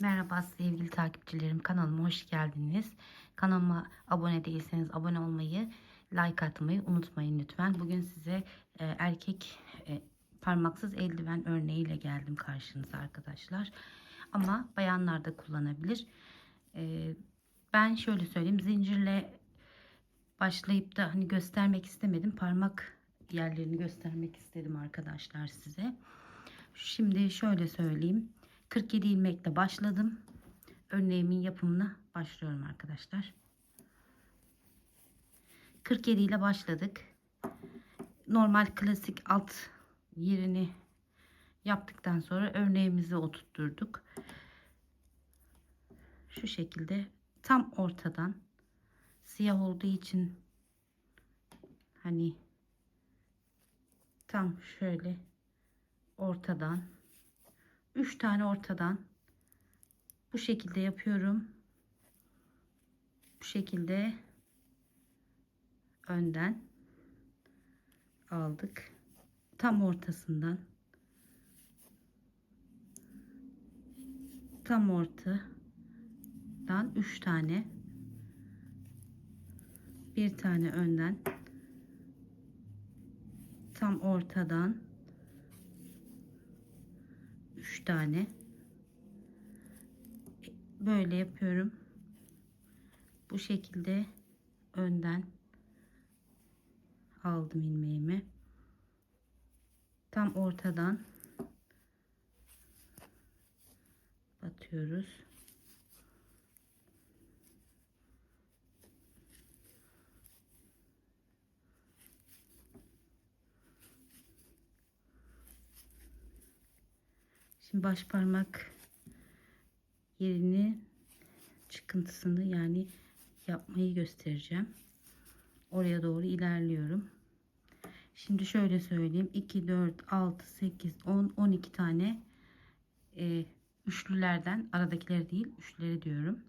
Merhaba sevgili takipçilerim kanalıma hoş geldiniz. Kanalıma abone değilseniz abone olmayı, like atmayı unutmayın lütfen. Bugün size e, erkek e, parmaksız eldiven örneğiyle geldim karşınıza arkadaşlar. Ama bayanlar da kullanabilir. E, ben şöyle söyleyeyim zincirle başlayıp da hani göstermek istemedim. Parmak yerlerini göstermek istedim arkadaşlar size. Şimdi şöyle söyleyeyim. 47 ilmekle başladım. Örneğimin yapımına başlıyorum arkadaşlar. 47 ile başladık. Normal klasik alt yerini yaptıktan sonra örneğimizi oturtturduk. Şu şekilde tam ortadan siyah olduğu için hani tam şöyle ortadan 3 tane ortadan bu şekilde yapıyorum. Bu şekilde önden aldık. Tam ortasından tam ortadan 3 tane bir tane önden tam ortadan 3 tane. Böyle yapıyorum. Bu şekilde önden aldım ilmeğimi. Tam ortadan batıyoruz Şimdi baş parmak yerini çıkıntısını yani yapmayı göstereceğim. Oraya doğru ilerliyorum. Şimdi şöyle söyleyeyim. 2, 4, 6, 8, 10, 12 tane e, üçlülerden aradakileri değil üçlüleri diyorum.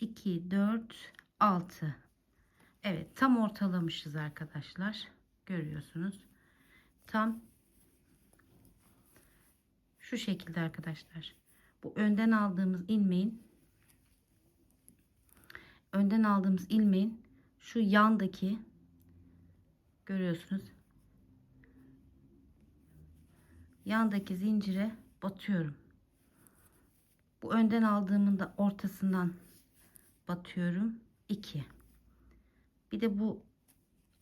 2, 4, 6. Evet tam ortalamışız arkadaşlar. Görüyorsunuz. Tam şu şekilde arkadaşlar. Bu önden aldığımız ilmeğin önden aldığımız ilmeğin şu yandaki görüyorsunuz. Yandaki zincire batıyorum. Bu önden aldığımın da ortasından batıyorum. 2. Bir de bu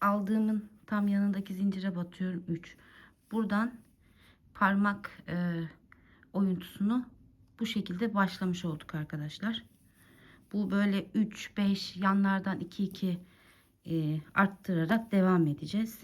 aldığımın tam yanındaki zincire batıyorum. 3. Buradan parmak e, oyuntusunu bu şekilde başlamış olduk arkadaşlar. Bu böyle 3 5 yanlardan 2 2 e, arttırarak devam edeceğiz.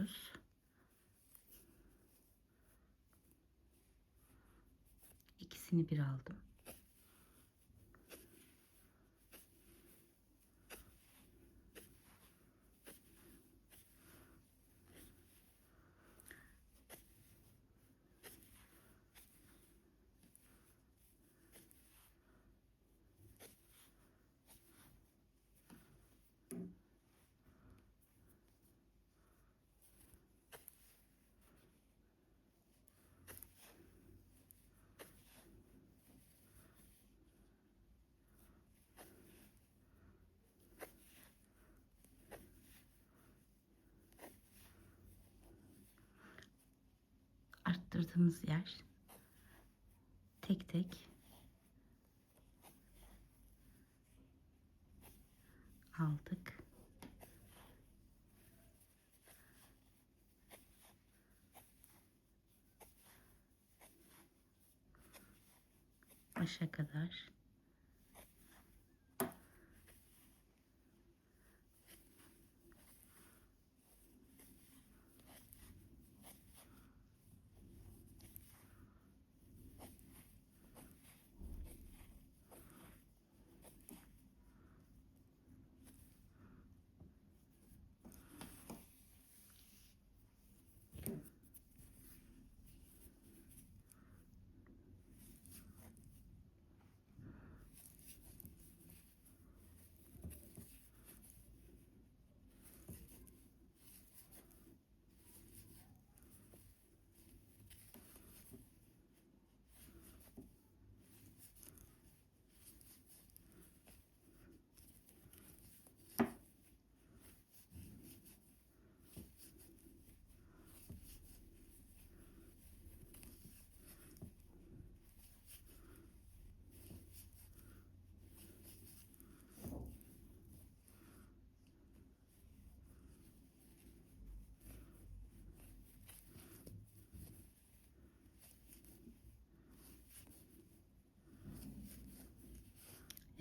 Topluyoruz. İkisini bir aldım. başladığımız yer. Tek tek aldık. Başa kadar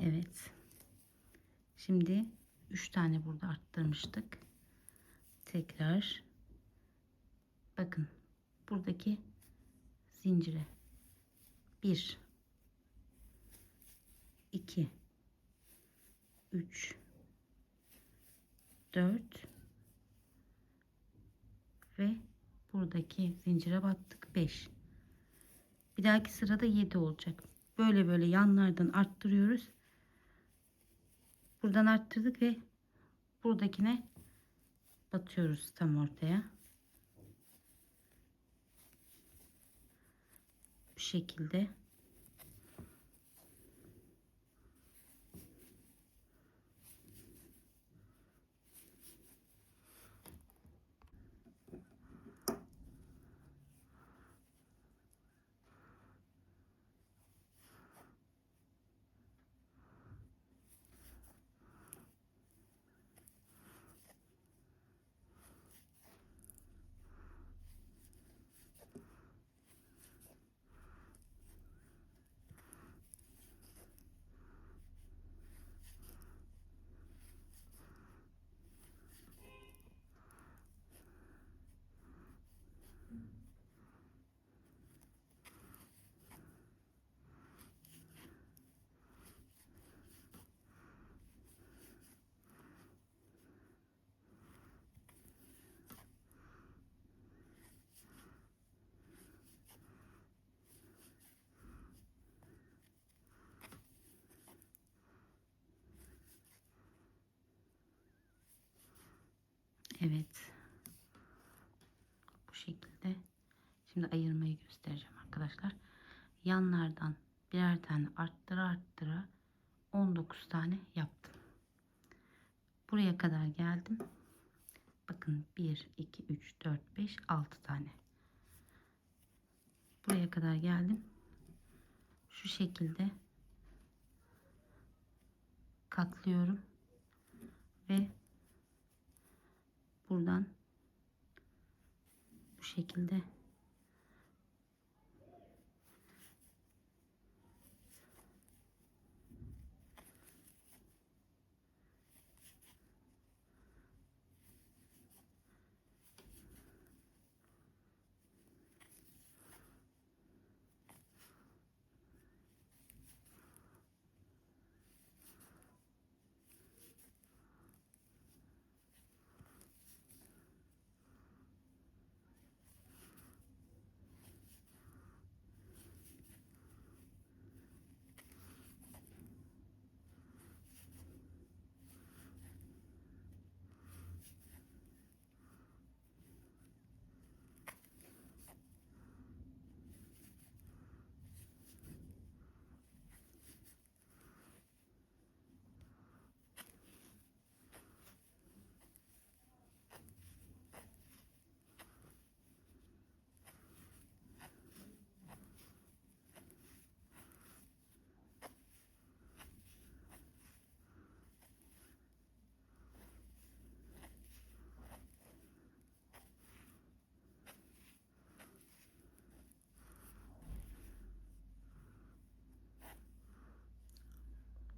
Evet. Şimdi 3 tane burada arttırmıştık. Tekrar. Bakın buradaki zincire. 1 2 3 4 ve buradaki zincire battık 5 bir dahaki sırada 7 olacak. Böyle böyle yanlardan arttırıyoruz buradan arttırdık ve buradakine batıyoruz tam ortaya. Bu şekilde Evet. Bu şekilde. Şimdi ayırmayı göstereceğim arkadaşlar. Yanlardan birer tane arttıra arttıra 19 tane yaptım. Buraya kadar geldim. Bakın 1, 2, 3, 4, 5, 6 tane. Buraya kadar geldim. Şu şekilde katlıyorum ve buradan. Bu şekilde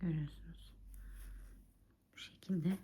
Görüyorsunuz. Bu şekilde.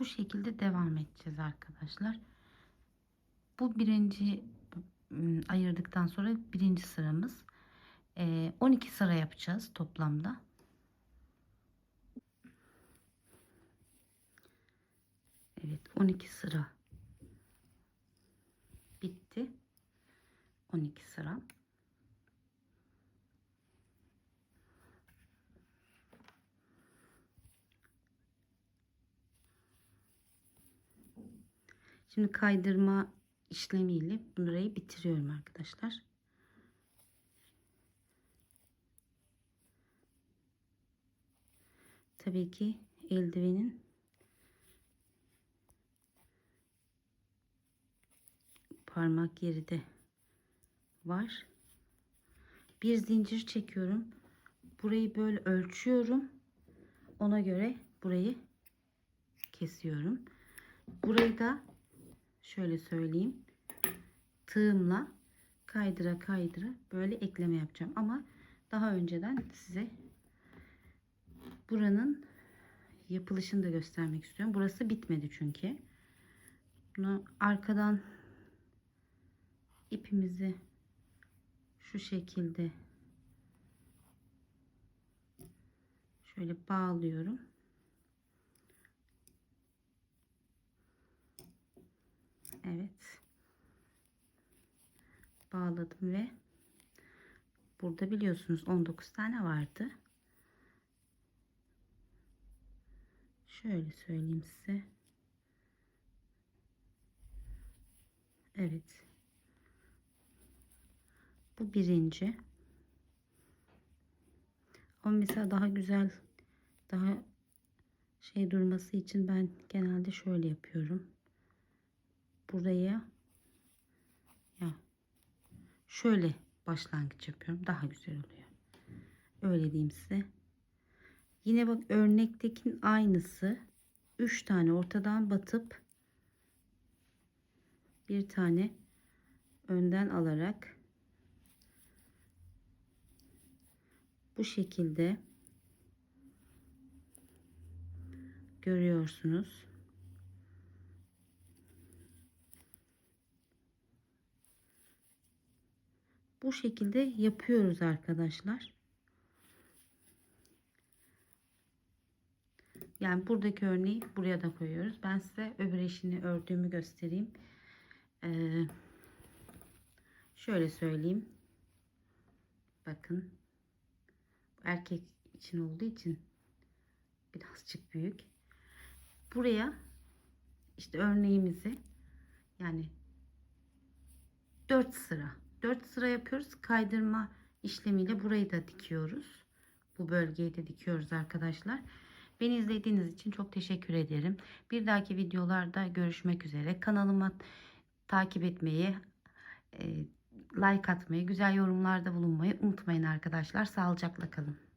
Bu şekilde devam edeceğiz arkadaşlar. Bu birinci ım, ayırdıktan sonra birinci sıramız. Ee, 12 sıra yapacağız toplamda. Evet 12 sıra bitti. 12 sıra. Şimdi kaydırma işlemiyle burayı bitiriyorum arkadaşlar. Tabii ki eldivenin parmak yeri de var. Bir zincir çekiyorum. Burayı böyle ölçüyorum. Ona göre burayı kesiyorum. Burayı da şöyle söyleyeyim. Tığımla kaydıra kaydıra böyle ekleme yapacağım. Ama daha önceden size buranın yapılışını da göstermek istiyorum. Burası bitmedi çünkü. Bunu arkadan ipimizi şu şekilde şöyle bağlıyorum. Evet. Bağladım ve burada biliyorsunuz 19 tane vardı. Şöyle söyleyeyim size. Evet. Bu birinci. Ama mesela daha güzel, daha şey durması için ben genelde şöyle yapıyorum. Buraya ya şöyle başlangıç yapıyorum. Daha güzel oluyor. Öyle diyeyim size. Yine bak örnektekin aynısı. 3 tane ortadan batıp bir tane önden alarak bu şekilde görüyorsunuz. Bu şekilde yapıyoruz arkadaşlar. Yani buradaki örneği buraya da koyuyoruz. Ben size öbür eşini ördüğümü göstereyim. Ee, şöyle söyleyeyim. Bakın. Erkek için olduğu için birazcık büyük. Buraya işte örneğimizi yani 4 sıra 4 sıra yapıyoruz. Kaydırma işlemiyle burayı da dikiyoruz. Bu bölgeyi de dikiyoruz arkadaşlar. Beni izlediğiniz için çok teşekkür ederim. Bir dahaki videolarda görüşmek üzere. Kanalıma takip etmeyi, e, like atmayı, güzel yorumlarda bulunmayı unutmayın arkadaşlar. Sağlıcakla kalın.